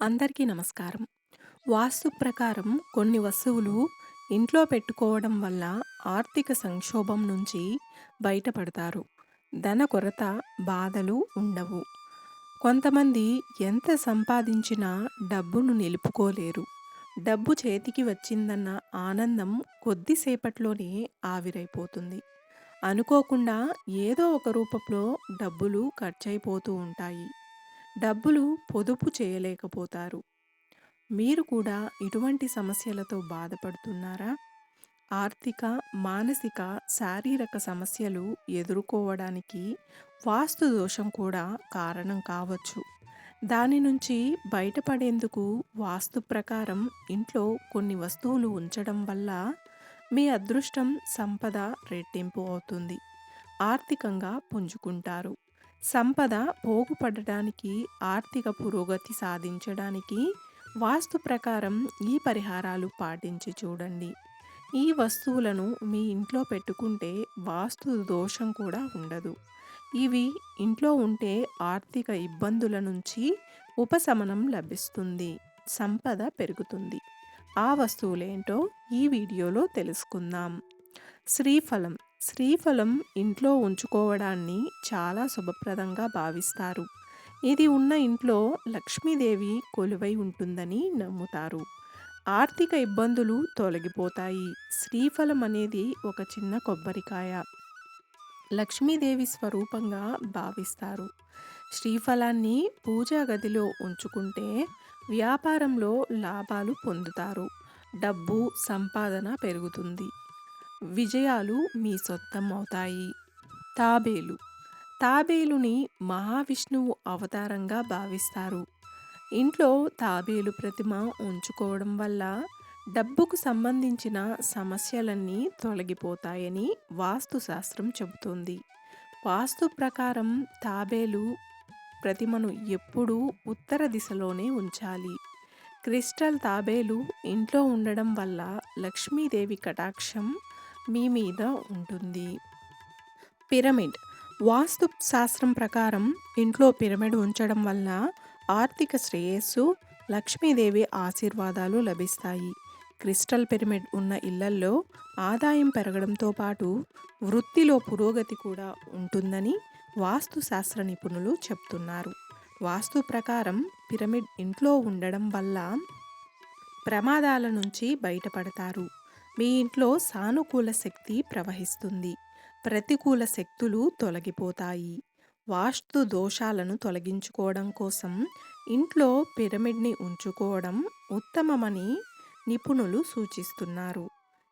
అందరికీ నమస్కారం. వాస్తు ప్రకారం కొన్ని వస్తువులు ఇంట్లో పెట్టుకోవడం వల్ల ఆర్థిక సంక్షోభం నుంచి బయటపడతారు. ధన కొరత, బాధలు ఉండవు. కొంతమంది ఎంత సంపాదించినా డబ్బును నిలుపుకోలేరు. డబ్బు చేతికి వచ్చిందన్న ఆనందం కొద్దిసేపట్లోనే ఆవిరైపోతుంది. అనుకోకుండా ఏదో ఒక రూపంలో డబ్బులు ఖర్చయిపోతూ ఉంటాయి. డబ్బులు పొదుపు చేయలేకపోతారు. మీరు కూడా ఇటువంటి సమస్యలతో బాధపడుతున్నారా? ఆర్థిక, మానసిక, శారీరక సమస్యలు ఎదుర్కోవడానికి వాస్తు దోషం కూడా కారణం కావచ్చు. దాని నుంచి బయటపడేందుకు వాస్తు ప్రకారం ఇంట్లో కొన్ని వస్తువులు ఉంచడం వల్ల మీ అదృష్టం, సంపద రెట్టింపు అవుతుంది. ఆర్థికంగా పుంజుకుంటారు. సంపద పోగుపడడానికి, ఆర్థిక పురోగతి సాధించడానికి వాస్తు ప్రకారం ఈ పరిహారాలు పాటించి చూడండి. ఈ వస్తువులను మీ ఇంట్లో పెట్టుకుంటే వాస్తు దోషం కూడా ఉండదు. ఇవి ఇంట్లో ఉంటే ఆర్థిక ఇబ్బందుల నుంచి ఉపశమనం లభిస్తుంది. సంపద పెరుగుతుంది. ఆ వస్తువులేంటో ఈ వీడియోలో తెలుసుకుందాం. శ్రీఫలం శ్రీఫలం ఇంట్లో ఉంచుకోవడాన్ని చాలా శుభప్రదంగా భావిస్తారు. ఇది ఉన్న ఇంట్లో లక్ష్మీదేవి కొలువై ఉంటుందని నమ్ముతారు. ఆర్థిక ఇబ్బందులు తొలగిపోతాయి. శ్రీఫలం అనేది ఒక చిన్న కొబ్బరికాయ. లక్ష్మీదేవి స్వరూపంగా భావిస్తారు. శ్రీఫలాన్ని పూజా గదిలో ఉంచుకుంటే వ్యాపారంలో లాభాలు పొందుతారు. డబ్బు, సంపాదన పెరుగుతుంది. విజయాలు మీ సొంతం అవుతాయి. తాబేలు తాబేలుని మహావిష్ణువు అవతారంగా భావిస్తారు. ఇంట్లో తాబేలు ప్రతిమ ఉంచుకోవడం వల్ల డబ్బుకు సంబంధించిన సమస్యలన్నీ తొలగిపోతాయని వాస్తుశాస్త్రం చెబుతుంది. వాస్తు ప్రకారం తాబేలు ప్రతిమను ఎప్పుడూ ఉత్తర దిశలోనే ఉంచాలి. క్రిస్టల్ తాబేలు ఇంట్లో ఉండడం వల్ల లక్ష్మీదేవి కటాక్షం మీ మీద ఉంటుంది. పిరమిడ్ వాస్తు శాస్త్రం ప్రకారం ఇంట్లో పిరమిడ్ ఉంచడం వల్ల ఆర్థిక శ్రేయస్సు, లక్ష్మీదేవి ఆశీర్వాదాలు లభిస్తాయి. క్రిస్టల్ పిరమిడ్ ఉన్న ఇళ్ళల్లో ఆదాయం పెరగడంతో పాటు వృత్తిలో పురోగతి కూడా ఉంటుందని వాస్తు శాస్త్ర నిపుణులు చెప్తున్నారు. వాస్తు ప్రకారం పిరమిడ్ ఇంట్లో ఉండడం వల్ల ప్రమాదాల నుంచి బయటపడతారు. మీ ఇంట్లో సానుకూల శక్తి ప్రవహిస్తుంది. ప్రతికూల శక్తులు తొలగిపోతాయి. వాస్తు దోషాలను తొలగించుకోవడం కోసం ఇంట్లో పిరమిడ్ని ఉంచుకోవడం ఉత్తమమని నిపుణులు సూచిస్తున్నారు.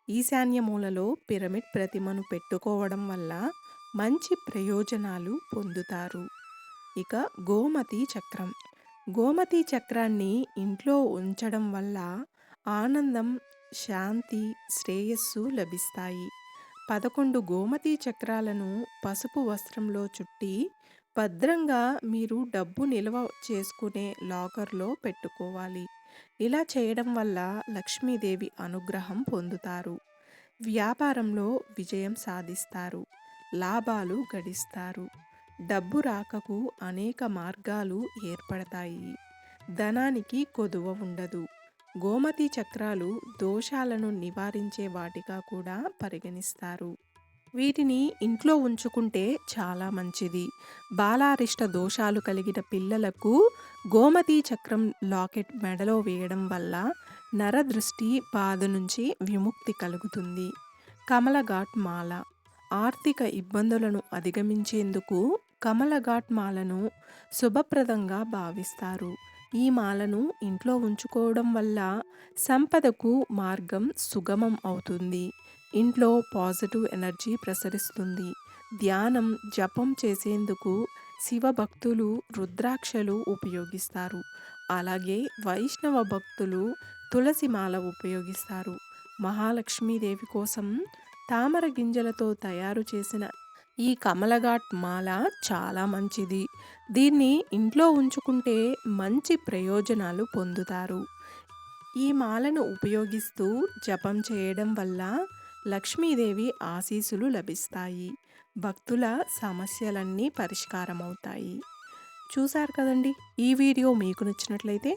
ఈశాన్య మూలలో పిరమిడ్ ప్రతిమను పెట్టుకోవడం వల్ల మంచి ప్రయోజనాలు పొందుతారు. ఇక గోమతి చక్రం గోమతి చక్రాన్ని ఇంట్లో ఉంచడం వల్ల ఆనందం, శాంతి, శ్రేయస్సు లభిస్తాయి. పదకొండు గోమతి చక్రాలను పసుపు వస్త్రంలో చుట్టి భద్రంగా మీరు డబ్బు నిల్వ చేసుకునే లాకర్లో పెట్టుకోవాలి. ఇలా చేయడం వల్ల లక్ష్మీదేవి అనుగ్రహం పొందుతారు. వ్యాపారంలో విజయం సాధిస్తారు. లాభాలు గడిస్తారు. డబ్బు రాకకు అనేక మార్గాలు ఏర్పడతాయి. ధనానికి కొదువ ఉండదు. గోమతి చక్రాలు దోషాలను నివారించే వాటిగా కూడా పరిగణిస్తారు. వీటిని ఇంట్లో ఉంచుకుంటే చాలా మంచిది. బాలారిష్ట దోషాలు కలిగిన పిల్లలకు గోమతి చక్రం లాకెట్ మెడలో వేయడం వల్ల నరదృష్టి బాధ నుంచి విముక్తి కలుగుతుంది. కమలఘాట్ మాల ఆర్థిక ఇబ్బందులను అధిగమించేందుకు కమలఘాట్ మాలను శుభప్రదంగా భావిస్తారు. ఈ మాలను ఇంట్లో ఉంచుకోవడం వల్ల సంపదకు మార్గం సుగమం అవుతుంది. ఇంట్లో పాజిటివ్ ఎనర్జీ ప్రసరిస్తుంది. ధ్యానం, జపం చేసేందుకు శివ భక్తులు రుద్రాక్షలు ఉపయోగిస్తారు. అలాగే వైష్ణవ భక్తులు తులసి మాల ఉపయోగిస్తారు. మహాలక్ష్మీదేవి కోసం తామర గింజలతో తయారు చేసిన ఈ కమలఘాట్ మాల చాలా మంచిది. దీన్ని ఇంట్లో ఉంచుకుంటే మంచి ప్రయోజనాలు పొందుతారు. ఈ మాలను ఉపయోగిస్తూ జపం చేయడం వల్ల లక్ష్మీదేవి ఆశీస్సులు లభిస్తాయి. భక్తుల సమస్యలన్నీ పరిష్కారమవుతాయి. చూశారు కదండి ఈ వీడియో మీకు నచ్చినట్లయితే